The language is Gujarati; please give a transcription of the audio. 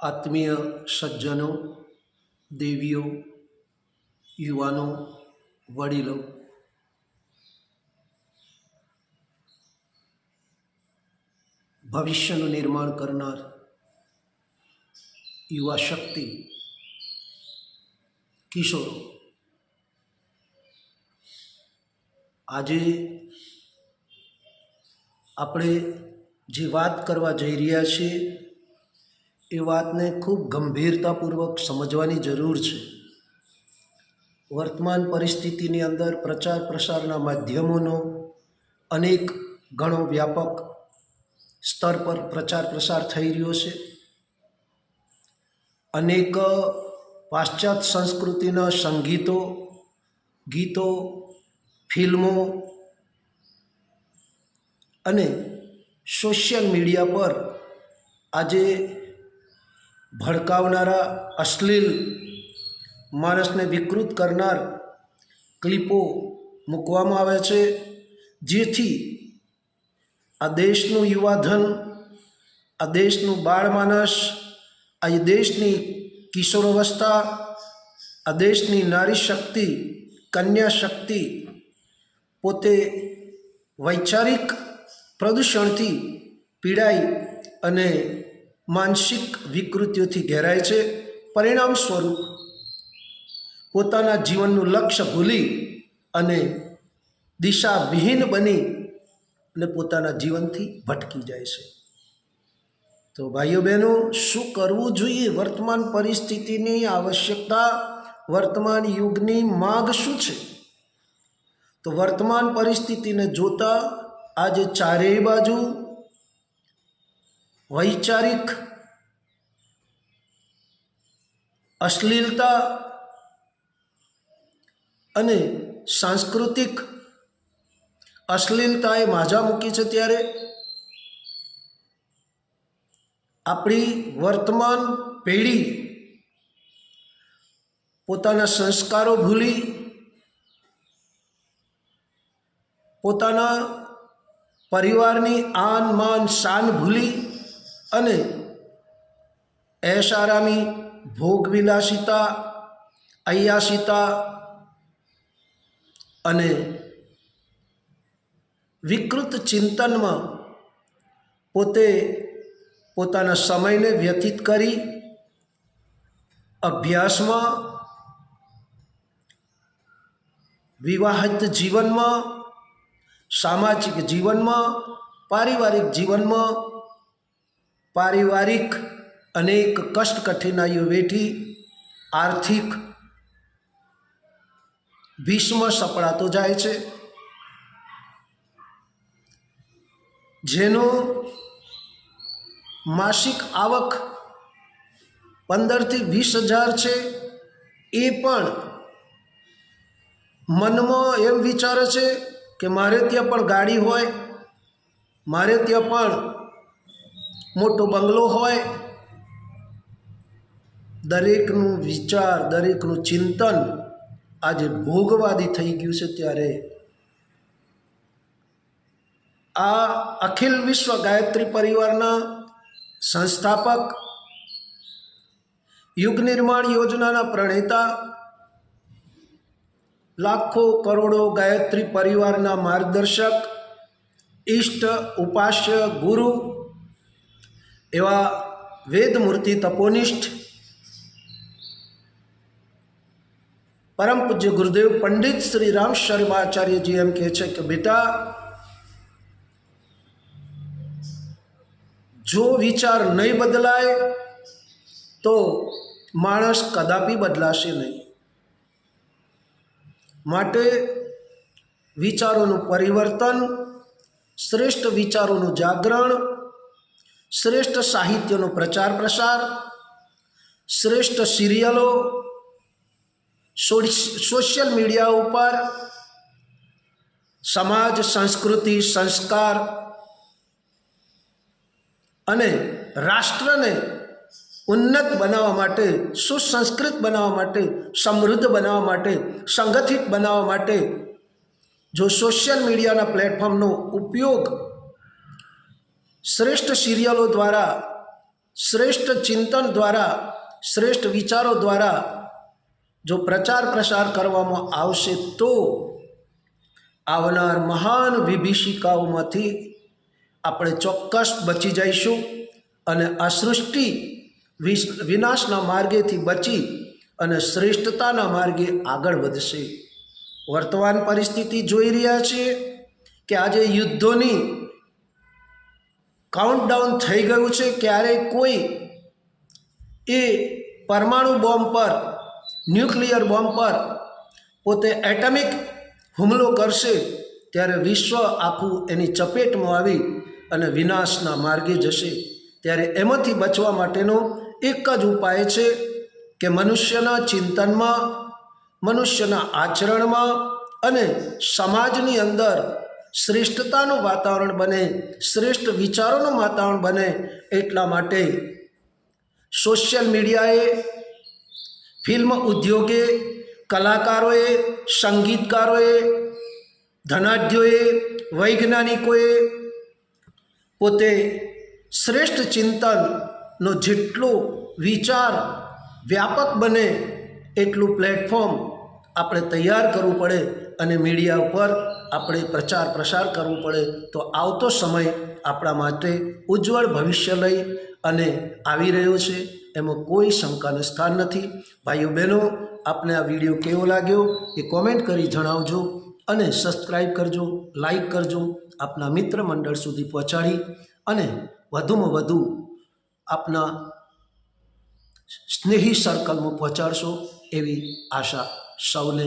આત્મીય સજ્જનો, દેવીઓ, યુવાનો, વડીલો. ભવિષ્યનું નિર્માણ કરનાર યુવા શક્તિ, કિશોરો. આજે આપણે જે વાત કરવા જઈ રહ્યા છીએ એ વાતને ખૂબ ગંભીરતાપૂર્વક સમજવાની જરૂર છે. વર્તમાન પરિસ્થિતિની અંદર પ્રચાર પ્રસારના માધ્યમોનો અનેક ઘણો વ્યાપક સ્તર પર પ્રચાર પ્રસાર થઈ રહ્યો છે. અનેક પાશ્ચાત્ય સંસ્કૃતિના સંગીતો, ગીતો, ફિલ્મો અને સોશિયલ મીડિયા પર આજે ભડકાવનારા અશ્લીલ માણસને વિકૃત કરનાર ક્લિપો મૂકવામાં આવે છે, જેથી આ દેશનું યુવાધન, આ દેશનું બાળ માનસ આ દેશની કિશોરાવસ્થા આ દેશની નારી શક્તિ, કન્યા શક્તિ પોતે વૈચારિક પ્રદૂષણથી પીડાઈ અને માનસિક વિકૃતિઓથી ઘેરાય છે, પરિણામ સ્વરૂપ. પોતાના જીવનનું લક્ષ્ય ભૂલી અને દિશાવિહીન બની અને પોતાના જીવનથી ભટકી જાય છે. તો ભાઈઓ બહેનો, શું કરવું જોઈએ? વર્તમાન પરિસ્થિતિની આવશ્યકતા, વર્તમાન યુગની માગ શું છે? તો વર્તમાન પરિસ્થિતિને જોતા આજે ચારેય બાજુ વૈચારિક અશ્લીલતા અને સાંસ્કૃતિક અશ્લીલતાએ માજા મૂકી છે ત્યારે આપણી વર્તમાન પેઢી પોતાના સંસ્કારો ભૂલી, પોતાના પરિવારની આન માન શાન ભૂલી અને એશારામી ભોગવિલાસિતા, અયાસિતા અને વિકૃત ચિંતનમાં પોતે પોતાના સમયને વ્યતીત કરી અભ્યાસમાં, વિવાહિત જીવનમાં, સામાજિક જીવનમાં, પારિવારિક જીવનમાં પારિવારિક અનેક કષ્ટ કઠિનાઈઓ વેઠી આર્થિક ભીષ્મ સપડાતો જાય છે. જેનો માસિક આવક પંદરથી વીસ હજાર છે, એ પણ મનમાં એમ વિચારે છે કે મારે ત્યાં પણ ગાડી હોય, મારે ત્યાં પણ મોટો બંગલો હોય, દરેકનું વિચાર, દરેકનું ચિંતન આજે ભોગવાદી થઈ ગયું છે ત્યારે. આ અખિલ વિશ્વ ગાયત્રી પરિવારના સંસ્થાપક, યુગ નિર્માણ યોજનાના પ્રણેતા, લાખો કરોડો ગાયત્રી પરિવારના માર્ગદર્શક, ઈષ્ટ ઉપાસ્ય ગુરુ એવા વેદમૂર્તિ તપોનિષ્ઠ પરમ પૂજ્ય ગુરુદેવ પંડિત શ્રી રામ શર્માચાર્યજી એમ કહે છે કે બેટા, જો વિચાર નહીં બદલાય, તો માણસ કદાપી બદલાશે નહીં. માટે વિચારોનું પરિવર્તન, શ્રેષ્ઠ વિચારોનું જાગરણ શ્રેષ્ઠ સાહિત્યનો પ્રચાર પ્રસાર, શ્રેષ્ઠ સિરિયલો સોશિયલ મીડિયા ઉપર, સમાજ, સંસ્કૃતિ, સંસ્કાર અને રાષ્ટ્રને ઉન્નત બનાવવા માટે, સુસંસ્કૃત બનાવવા માટે, સમૃદ્ધ બનાવવા માટે, સંગઠિત બનાવવા માટે જો સોશિયલ મીડિયાના પ્લેટફોર્મનો ઉપયોગ શ્રેષ્ઠ સિરિયલો દ્વારા, શ્રેષ્ઠ ચિંતન દ્વારા, શ્રેષ્ઠ વિચારો દ્વારા જો પ્રચાર પ્રસાર કરવામાં આવશે તો આવનાર મહાન વિભીષિકાઓમાંથી આપણે ચોક્કસ બચી જઈશું અને આ સૃષ્ટિ વિનાશના માર્ગેથી બચી અને શ્રેષ્ઠતાના માર્ગે આગળ વધશે. વર્તમાન પરિસ્થિતિ જોઈ રહ્યા છીએ કે આજે યુદ્ધોની કાઉન્ટડાઉન થઈ ગયું છે, ક્યારેય કોઈ એ પરમાણુ બોમ્બ પર, ન્યુક્લિયર બોમ્બ પર પોતે એટમિક હુમલો કરશે, ત્યારે વિશ્વ આખું એની ચપેટમાં આવી અને વિનાશના માર્ગે જશે. ત્યારે એમાંથી બચવા માટેનો એક જ ઉપાય છે કે મનુષ્યના ચિંતનમાં, મનુષ્યના આચરણમાં અને સમાજની અંદર શ્રેષ્ઠતાનું વાતાવરણ બને, શ્રેષ્ઠ વિચારોનું વાતાવરણ બને એટલા માટે સોશિયલ મીડિયાએ, ફિલ્મ ઉદ્યોગે, કલાકારોએ, સંગીતકારોએ, ધનાઢ્યોએ, વૈજ્ઞાનિકોએ પોતે શ્રેષ્ઠ ચિંતનનો જેટલો વિચાર વ્યાપક બને એટલું પ્લેટફોર્મ આપણે તૈયાર કરવું પડે અને મીડિયા ઉપર આપણે પ્રચાર પ્રસાર કરવું પડે તો આવતો સમય આપણા માટે ઉજ્જવળ ભવિષ્ય લઈ અને આવી રહ્યો છે. એમાં કોઈ શંકાને સ્થાન નથી. ભાઈઓ બહેનો, આપને આ વીડિયો કેવો લાગ્યો એ કોમેન્ટ કરી જણાવજો અને સબસ્ક્રાઈબ કરજો લાઈક કરજો, આપના મિત્ર મંડળ સુધી પહોંચાડી અને વધુમાં વધુ આપના સ્નેહી સર્કલમાં પહોંચાડશો એવી આશા સૌને.